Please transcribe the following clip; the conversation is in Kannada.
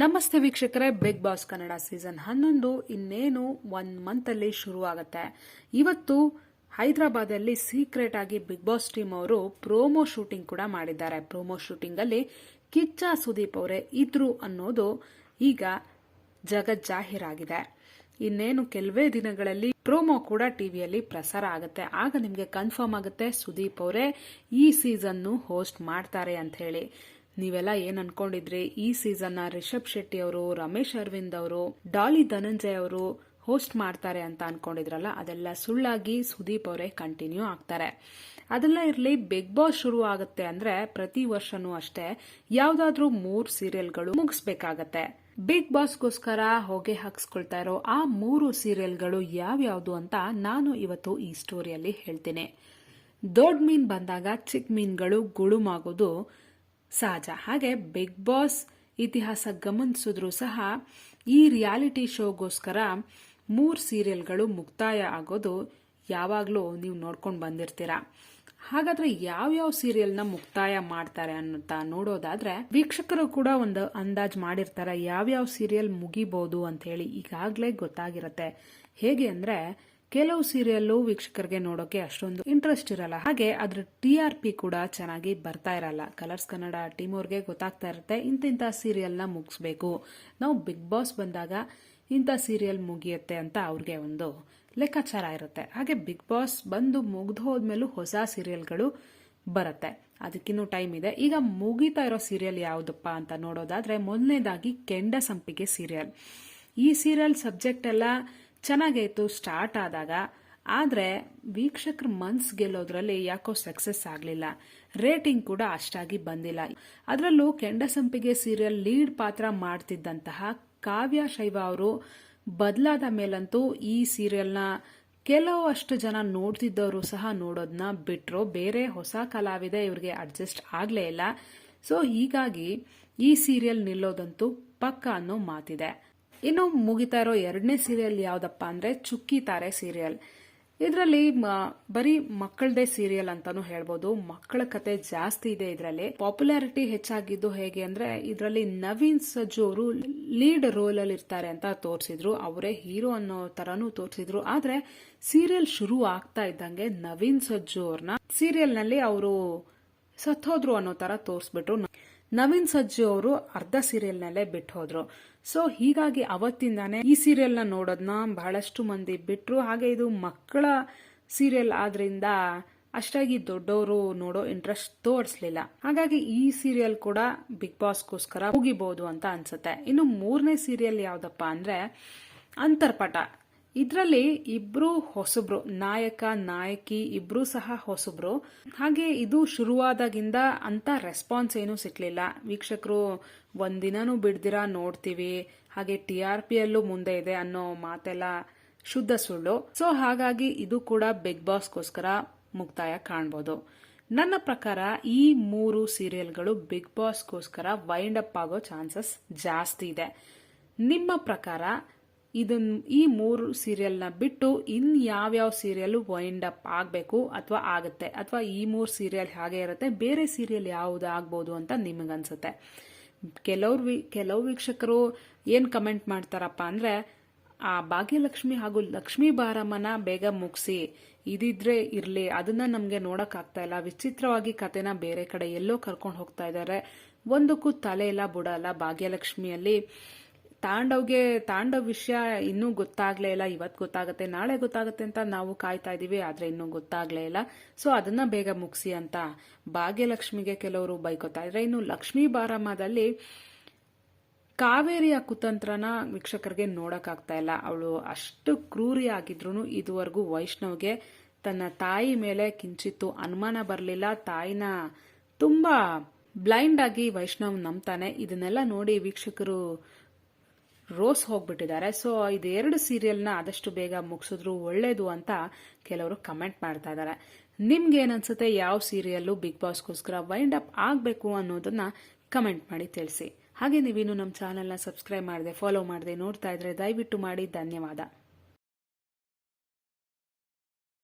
ನಮಸ್ತೆ ವೀಕ್ಷಕರೇ ಬಿಗ್ ಬಾಸ್ ಕನ್ನಡ ಸೀಸನ್ ಹನ್ನೊಂದು ಇನ್ನೇನು ಒನ್ ಮಂತ್ ಅಲ್ಲಿ ಶುರು ಆಗುತ್ತೆ ಇವತ್ತು ಹೈದರಾಬಾದಲ್ಲಿ ಸೀಕ್ರೆಟ್ ಆಗಿ ಬಿಗ್ ಬಾಸ್ ಟೀಮ್ ಅವರು ಪ್ರೋಮೋ ಶೂಟಿಂಗ್ ಕೂಡ ಮಾಡಿದ್ದಾರೆ. ಪ್ರೋಮೋ ಶೂಟಿಂಗ್ ಅಲ್ಲಿ ಕಿಚ್ಚ ಸುದೀಪ್ ಅವರೇ ಇದ್ರು ಅನ್ನೋದು ಈಗ ಜಗತ್ ಜಾಹೀರಾಗಿದೆ ಇನ್ನೇನು ಕೆಲವೇ ದಿನಗಳಲ್ಲಿ ಪ್ರೋಮೋ ಕೂಡ ಟಿವಿಯಲ್ಲಿ ಪ್ರಸಾರ ಆಗುತ್ತೆ. ಆಗ ನಿಮಗೆ ಕನ್ಫರ್ಮ್ ಆಗುತ್ತೆ ಸುದೀಪ್ ಅವರೇ ಈ ಸೀಸನ್ ಹೋಸ್ಟ್ ಮಾಡ್ತಾರೆ ಅಂತ ಹೇಳಿ. ನೀವೆಲ್ಲ ಏನ್ ಅನ್ಕೊಂಡಿದ್ರಿ? ಈ ಸೀಸನ್ ರಿಷಬ್ ಶೆಟ್ಟಿ ಅವರು, ರಮೇಶ್ ಅರವಿಂದ್ ಅವರು, ಡಾಲಿ ಧನಂಜಯ್ ಅವರು ಹೋಸ್ಟ್ ಮಾಡ್ತಾರೆ ಅಂತ ಅನ್ಕೊಂಡಿದ್ರಲ್ಲ, ಅದೆಲ್ಲ ಸುಳ್ಳಾಗಿ ಸುದೀಪ್ ಅವರೇ ಕಂಟಿನ್ಯೂ ಆಗ್ತಾರೆ. ಅದೆಲ್ಲ ಇರಲಿ ಬಿಗ್ ಬಾಸ್ ಶುರು ಆಗುತ್ತೆ ಅಂದ್ರೆ ಪ್ರತಿ ವರ್ಷನೂ ಅಷ್ಟೇ ಯಾವ್ದಾದ್ರೂ ಮೂರ್ ಸೀರಿಯಲ್ಗಳು ಮುಗಿಸ್ಬೇಕಾಗತ್ತೆ. ಬಿಗ್ ಬಾಸ್ಗೋಸ್ಕರ ಹೊಗೆ ಹಾಕ್ಸ್ಕೊಳ್ತಾ ಇರೋ ಆ ಮೂರು ಸೀರಿಯಲ್ಗಳು ಯಾವ್ಯಾವ್ದು ಅಂತ ನಾನು ಇವತ್ತು ಈ ಸ್ಟೋರಿಯಲ್ಲಿ ಹೇಳ್ತೀನಿ. ದೊಡ್ಡ ಮೀನ್ ಬಂದಾಗ ಚಿಕ್ಕ ಮೀನ್ಗಳು ಗುಳುಮಾಗೋದು ಸಹಜ ಹಾಗೆ ಬಿಗ್ ಬಾಸ್ ಇತಿಹಾಸ ಗಮನಿಸಿದ್ರು ಸಹ ಈ ರಿಯಾಲಿಟಿ ಶೋಗೋಸ್ಕರ ಮೂರು ಸೀರಿಯಲ್ಗಳು ಮುಕ್ತಾಯ ಆಗೋದು ಯಾವಾಗಲೂ ನೀವು ನೋಡ್ಕೊಂಡು ಬಂದಿರ್ತೀರ? ಹಾಗಾದ್ರೆ ಯಾವ್ಯಾವ ಸೀರಿಯಲ್ನ ಮುಕ್ತಾಯ ಮಾಡ್ತಾರೆ ಅಂತ ನೋಡೋದಾದ್ರೆ ವೀಕ್ಷಕರು ಕೂಡ ಒಂದು ಅಂದಾಜ್ ಮಾಡಿರ್ತಾರೆ ಯಾವ್ಯಾವ ಸೀರಿಯಲ್ ಮುಗಿಬಹುದು ಅಂತ ಹೇಳಿ ಈಗಾಗಲೇ ಗೊತ್ತಾಗಿರತ್ತೆ. ಹೇಗೆ ಅಂದ್ರೆ ಕೆಲವು ಸೀರಿಯಲ್ಲು ವೀಕ್ಷಕರಿಗೆ ನೋಡೋಕೆ ಅಷ್ಟೊಂದು ಇಂಟ್ರೆಸ್ಟ್ ಇರಲ್ಲ. ಹಾಗೆ ಅದ್ರ ಟಿ ಆರ್ ಪಿ ಕೂಡ ಚೆನ್ನಾಗಿ ಬರ್ತಾ ಇರಲ್ಲ. ಕಲರ್ಸ್ ಕನ್ನಡ ಟೀಮ್ ಅವ್ರಿಗೆ ಗೊತ್ತಾಗ್ತಾ ಇರುತ್ತೆ. ಇಂತಿಂತ ಸೀರಿಯಲ್ನ ಮುಗಿಸ್ಬೇಕು. ನಾವು ಬಿಗ್ ಬಾಸ್ ಬಂದಾಗ ಇಂಥ ಸೀರಿಯಲ್ ಮುಗಿಯುತ್ತೆ ಅಂತ ಅವ್ರಿಗೆ ಒಂದು ಲೆಕ್ಕಾಚಾರ ಇರುತ್ತೆ. ಹಾಗೆ ಬಿಗ್ ಬಾಸ್ ಬಂದು ಮುಗ್ದು ಹೋದ್ಮೇಲೂ ಹೊಸ ಸೀರಿಯಲ್ಗಳು ಬರುತ್ತೆ. ಅದಕ್ಕಿನ್ನೂ ಟೈಮ್ ಇದೆ. ಈಗ ಮುಗಿತಾ ಇರೋ ಸೀರಿಯಲ್ ಯಾವುದಪ್ಪ ಅಂತ ನೋಡೋದಾದ್ರೆ ಮೊದಲನೇದಾಗಿ ಕೆಂಡ ಸಂಪಿಗೆ ಸೀರಿಯಲ್. ಈ ಸೀರಿಯಲ್ ಸಬ್ಜೆಕ್ಟ್ ಎಲ್ಲ ಚೆನ್ನಾಗಿತ್ತು ಸ್ಟಾರ್ಟ್ ಆದಾಗ. ಆದರೆ ವೀಕ್ಷಕರ ಮನ್ಸ್ ಗೆಲ್ಲೋದ್ರಲ್ಲಿ ಯಾಕೋ ಸಕ್ಸಸ್ ಆಗಲಿಲ್ಲ. ರೇಟಿಂಗ್ ಕೂಡ ಅಷ್ಟಾಗಿ ಬಂದಿಲ್ಲ. ಅದರಲ್ಲೂ ಕೆಂಡಸಂಪಿಗೆ ಸೀರಿಯಲ್ ಲೀಡ್ ಪಾತ್ರ ಮಾಡ್ತಿದ್ದಂತಹ ಕಾವ್ಯ ಶೈವ ಅವರು ಬದಲಾದ ಮೇಲಂತೂ ಈ ಸೀರಿಯಲ್ನ ಕೆಲವು ಅಷ್ಟು ಜನ ನೋಡ್ತಿದ್ದವರು ಸಹ ನೋಡೋದನ್ನ ಬಿಟ್ಟರು ಬೇರೆ ಹೊಸ ಕಲಾವಿದೆ ಇವ್ರಿಗೆ ಅಡ್ಜಸ್ಟ್ ಆಗಲೇ ಇಲ್ಲ. ಸೊ ಹೀಗಾಗಿ ಈ ಸೀರಿಯಲ್ ನಿಲ್ಲೋದಂತೂ ಪಕ್ಕ ಅನ್ನೋ ಮಾತಿದೆ. ಇನ್ನು ಮುಗಿತಾ ಇರೋ ಎರಡನೇ ಸೀರಿಯಲ್ ಯಾವ್ದಪ್ಪ ಅಂದ್ರೆ ಚುಕ್ಕಿ ತಾರೆ ಸೀರಿಯಲ್ ಇದರಲ್ಲಿ ಬರೀ ಮಕ್ಕಳದೇ ಸೀರಿಯಲ್ ಅಂತಾನು ಹೇಳ್ಬೋದು. ಮಕ್ಕಳ ಕತೆ ಜಾಸ್ತಿ ಇದೆ ಇದರಲ್ಲಿ. ಪಾಪ್ಯುಲಾರಿಟಿ ಹೆಚ್ಚಾಗಿದ್ದು ಹೇಗೆ ಅಂದ್ರೆ, ಇದರಲ್ಲಿ ನವೀನ್ ಸಜ್ಜು ಅವರು ಲೀಡ್ ರೋಲ್ ಅಲ್ಲಿ ಇರ್ತಾರೆ ಅಂತ ತೋರಿಸಿದ್ರು. ಅವರೇ ಹೀರೋ ಅನ್ನೋ ತರಾನು ತೋರಿಸಿದ್ರು. ಆದ್ರೆ ಸೀರಿಯಲ್ ಶುರು ಆಗ್ತಾ ಇದ್ದಂಗೆ ನವೀನ್ ಸಜ್ಜು ಅವ್ರನ್ನ ಸೀರಿಯಲ್ನಲ್ಲಿ ಅವರು ಸತ್ತೋದ್ರು ಅನ್ನೋ ತರ ತೋರಿಸ್ಬಿಟ್ರು. ನವೀನ್ ಸಜ್ಜು ಅವರು ಅರ್ಧ ಸೀರಿಯಲ್ನಲ್ಲೇ ಬಿಟ್ಟು ಹೋದ್ರು ಸೊ ಹೀಗಾಗಿ ಅವತ್ತಿಂದಾನೆ ಈ ಸೀರಿಯಲ್ನ ನೋಡೋದನ್ನ ಬಹಳಷ್ಟು ಮಂದಿ ಬಿಟ್ರು. ಹಾಗೆ ಇದು ಮಕ್ಕಳ ಸೀರಿಯಲ್ ಆದ್ರಿಂದ ಅಷ್ಟಾಗಿ ದೊಡ್ಡವರು ನೋಡೋ ಇಂಟ್ರೆಸ್ಟ್ ತೋರಿಸ್ಲಿಲ್ಲ. ಹಾಗಾಗಿ ಈ ಸೀರಿಯಲ್ ಕೂಡ ಬಿಗ್ ಬಾಸ್ಗೋಸ್ಕರ ಮುಗಿಬಹುದು ಅಂತ ಅನ್ಸುತ್ತೆ. ಇನ್ನು ಮೂರನೇ ಸೀರಿಯಲ್ ಯಾವ್ದಪ್ಪ ಅಂದ್ರೆ ಅಂತರ್ಪಟ. ಇದರಲ್ಲಿ ಇಬ್ರು ಹೊಸಬ್ರು, ನಾಯಕ, ನಾಯಕಿ ಇಬ್ರು ಸಹ ಹೊಸಬ್ರು. ಹಾಗೆ ಇದು ಶುರುವಾದಾಗಿಂದ ಅಂತ ರೆಸ್ಪಾನ್ಸ್ ಏನೂ ಸಿಕ್ಲಿಲ್ಲ. ವೀಕ್ಷಕರು ಒಂದಿನೂ ಬಿಡ್ದಿರಾ, ನೋಡ್ತೀವಿ. ಹಾಗೆ ಟಿ ಆರ್ ಪಿ ಅಲ್ಲೂ ಮುಂದೆ ಇದೆ ಅನ್ನೋ ಮಾತೆಲ್ಲ ಶುದ್ಧ ಸುಳ್ಳು. ಸೊ ಹಾಗಾಗಿ ಇದು ಕೂಡ ಬಿಗ್ ಬಾಸ್ಗೋಸ್ಕರ ಮುಕ್ತಾಯ ಕಾಣ್ಬೋದು. ನನ್ನ ಪ್ರಕಾರ ಈ ಮೂರು ಸೀರಿಯಲ್ಗಳು ಬಿಗ್ ಬಾಸ್ಗೋಸ್ಕರ ವೈಂಡ್ ಅಪ್ ಆಗೋ ಚಾನ್ಸಸ್ ಜಾಸ್ತಿ ಇದೆ. ನಿಮ್ಮ ಪ್ರಕಾರ ಇದನ್ ಈ ಮೂರು ಸೀರಿಯಲ್ನ ಬಿಟ್ಟು ಇನ್ ಯಾವ್ಯಾವ ಸೀರಿಯಲ್ ವೈಂಡ್ ಅಪ್ ಆಗಬೇಕು ಅಥವಾ ಆಗುತ್ತೆ? ಅಥವಾ ಈ ಮೂರು ಸೀರಿಯಲ್ ಹಾಗೆ ಇರುತ್ತೆ? ಬೇರೆ ಸೀರಿಯಲ್ ಯಾವುದು ಆಗ್ಬೋದು ಅಂತ ನಿಮಗನ್ಸುತ್ತೆ. ಕೆಲವ್ರು ಕೆಲವು ವೀಕ್ಷಕರು ಏನು ಕಮೆಂಟ್ ಮಾಡ್ತಾರಪ್ಪ ಅಂದ್ರೆ, ಆ ಭಾಗ್ಯಲಕ್ಷ್ಮಿ ಹಾಗೂ ಲಕ್ಷ್ಮೀ ಬಾರಮ್ಮನ ಬೇಗ ಮುಗಿಸಿ, ಇದಿದ್ರೆ ಇರಲಿ, ಅದನ್ನ ನಮಗೆ ನೋಡಕ್ ಆಗ್ತಾ ಇಲ್ಲ. ವಿಚಿತ್ರವಾಗಿ ಕತೆನ ಬೇರೆ ಕಡೆ ಎಲ್ಲೋ ಕರ್ಕೊಂಡು ಹೋಗ್ತಾ ಇದ್ದಾರೆ ಒಂದಕ್ಕೂ ತಲೆ ಇಲ್ಲ ಬುಡಲ್ಲ ಭಾಗ್ಯಲಕ್ಷ್ಮಿಯಲ್ಲಿ. ತಾಂಡವ್ಗೆ, ತಾಂಡವ್ ವಿಷಯ ಇನ್ನೂ ಗೊತ್ತಾಗ್ಲೇ ಇಲ್ಲ ಇವತ್ತು ಗೊತ್ತಾಗುತ್ತೆ, ನಾಳೆ ಗೊತ್ತಾಗುತ್ತೆ ಅಂತ ನಾವು ಕಾಯ್ತಾ ಇದೀವಿ, ಆದ್ರೆ ಇನ್ನೂ ಗೊತ್ತಾಗ್ಲೇ ಇಲ್ಲ. ಸೊ ಅದನ್ನ ಬೇಗ ಮುಗಿಸಿ ಅಂತ ಭಾಗ್ಯಲಕ್ಷ್ಮಿಗೆ ಕೆಲವರು ಬೈಕೋತಾ ಇದ್ರೆ. ಇನ್ನು ಲಕ್ಷ್ಮೀ ಬಾರಮ್ಮದಲ್ಲಿ ಕಾವೇರಿಯ ಕುತಂತ್ರನ ವೀಕ್ಷಕರಿಗೆ ನೋಡಕ್ಕಾಗ್ತಾ ಇಲ್ಲ. ಅವಳು ಅಷ್ಟು ಕ್ರೂರಿ ಆಗಿದ್ರು ಇದುವರೆಗೂ ವೈಷ್ಣವ್ಗೆ ತನ್ನ ತಾಯಿ ಮೇಲೆ ಕಿಂಚಿತ್ತು ಅನುಮಾನ ಬರಲಿಲ್ಲ. ತಾಯಿನ ತುಂಬಾ ಬ್ಲೈಂಡ್ ಆಗಿ ವೈಷ್ಣವ್ ನಂಬ್ತಾನೆ. ಇದನ್ನೆಲ್ಲ ನೋಡಿ ವೀಕ್ಷಕರು ರೋಸ್ ಹೋಗ್ಬಿಟ್ಟಿದ್ದಾರೆ. ಸೊ ಇದು ಇದೆರಡು ಸೀರಿಯಲ್ನ ಆದಷ್ಟು ಬೇಗ ಮುಗಿಸಿದ್ರು ಒಳ್ಳೇದು ಅಂತ ಕೆಲವರು ಕಮೆಂಟ್ ಮಾಡ್ತಾ ಇದ್ದಾರೆ. ನಿಮ್ಗೆ ಏನನ್ಸುತ್ತೆ ಯಾವ ಸೀರಿಯಲ್ಲು ಬಿಗ್ ಬಾಸ್ಗೋಸ್ಕರ ವೈಂಡ್ ಅಪ್ ಆಗಬೇಕು ಅನ್ನೋದನ್ನ ಕಮೆಂಟ್ ಮಾಡಿ ತಿಳಿಸಿ. ಹಾಗೆ ನೀವಿನ್ನು ನಮ್ಮ ಚಾನೆಲ್ನ ಸಬ್ಸ್ಕ್ರೈಬ್ ಮಾಡಿದೆ ಫಾಲೋ ಮಾಡಿದೆ ನೋಡ್ತಾ ಇದ್ರೆ ದಯವಿಟ್ಟು ಮಾಡಿ. ಧನ್ಯವಾದ.